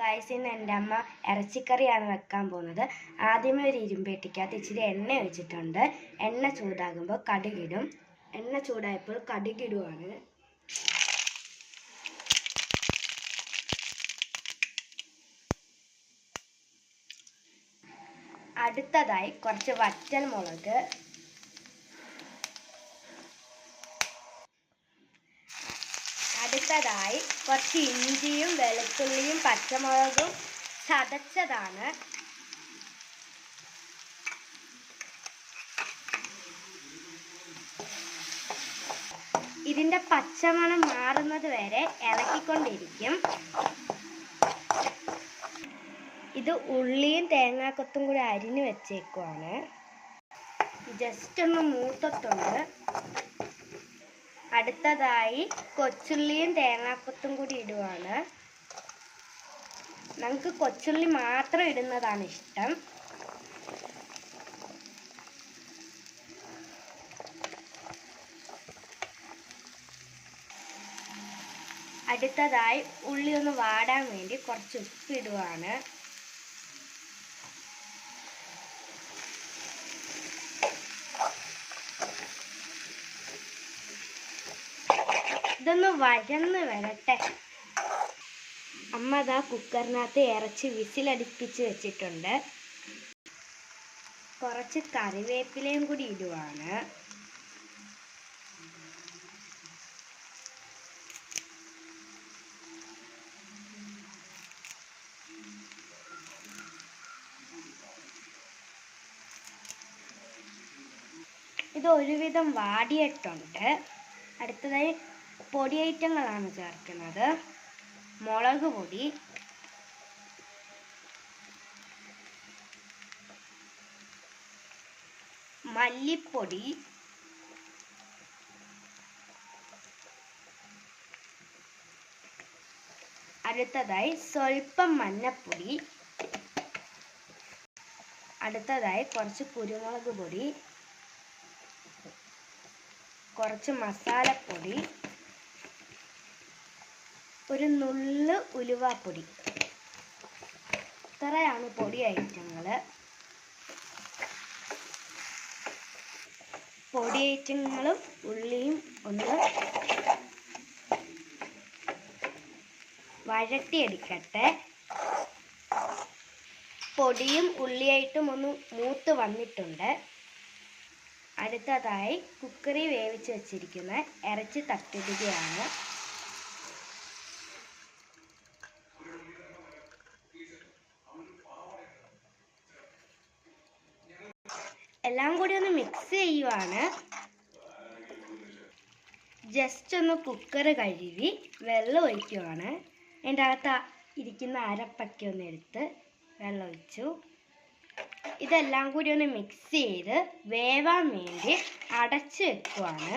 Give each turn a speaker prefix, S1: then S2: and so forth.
S1: ഗായ്സിന് എന്റെ അമ്മ ഇറച്ചിക്കറിയാണ് വെക്കാൻ പോകുന്നത്. ആദ്യമേ ഒരു ഇരുമ്പേട്ടിക്കകത്ത് ഇച്ചിരി എണ്ണ ഒഴിച്ചിട്ടുണ്ട്. എണ്ണ ചൂടാകുമ്പോൾ കടുകിടും. എണ്ണ ചൂടായപ്പോൾ കടുകിടുവാണ്. അടുത്തതായി കുറച്ച് വറ്റൽ മുളക്. അടുത്തതായി കുറച്ച് ഇഞ്ചിയും വെളുത്തുള്ളിയും പച്ചമുളകും ചതച്ചതാണ്. ഇതിന്റെ പച്ചമണം മാറുന്നത് വരെ ഇളക്കിക്കൊണ്ടിരിക്കും. ഇത് ഉള്ളിയും തേങ്ങാക്കൊത്തും കൂടി അരിഞ്ഞു വെച്ചേക്കുവാണ്. ജസ്റ്റ് ഒന്ന് മൂത്തിട്ടുണ്ട് അടുത്തതായി കൊച്ചുള്ളിയും തേങ്ങാക്കൊത്തും കൂടി ഇടുവാണ്. നമുക്ക് കൊച്ചുള്ളി മാത്രം ഇടുന്നതാണ് ഇഷ്ടം. അടുത്തതായി ഉള്ളി ഒന്ന് വാടാൻ വേണ്ടി കുറച്ച് ഉപ്പ് ഇതൊന്ന് വഴന്ന് വരട്ടെ. അമ്മ അതാ കുക്കറിനകത്ത് ഇറച്ചി വിസിലടിപ്പിച്ച് വെച്ചിട്ടുണ്ട്. കുറച്ച് കറിവേപ്പിലയും കൂടി ഇടുവാണ്. ഇത് ഒരുവിധം വാടിയിട്ടുണ്ട്. അടുത്തതായി പൊടി ഐറ്റങ്ങളാണ് ചേർക്കുന്നത്. മുളക് പൊടി. മല്ലിപ്പൊടി. അടുത്തതായി സ്വല്പം മഞ്ഞപ്പൊടി. അടുത്തതായി കുറച്ച് കുരുമുളക് പൊടി. കുറച്ച് മസാലപ്പൊടി. ഒരു നുള്ള് ഉലുവാപ്പൊടി. ഇത്രയാണ് പൊടി ഐറ്റങ്ങൾ പൊടി ഐറ്റങ്ങളും ഉള്ളിയും ഒന്ന് വഴട്ടിയെടുക്കട്ടെ പൊടിയും ഉള്ളിയായിട്ടും ഒന്ന് മൂത്ത് വന്നിട്ടുണ്ട്. അടുത്തതായി കുക്കറി വേവിച്ച് വെച്ചിരിക്കുന്ന ഇറച്ചി തട്ടിടുകയാണ്. എല്ലാം കൂടി ഒന്ന് മിക്സ് ചെയ്യുവാണ്. ജസ്റ്റ് ഒന്ന് കുക്കർ കഴുകി വെള്ളം ഒഴിക്കുവാണ്. അതിന്റെ അകത്ത് ഇരിക്കുന്ന അരപ്പൊക്കെ ഒന്ന് എടുത്ത് വെള്ളം ഒഴിച്ചു. ഇതെല്ലാം കൂടി ഒന്ന് മിക്സ് ചെയ്ത് വേവാൻ വേണ്ടി അടച്ച് വെക്കുവാണ്.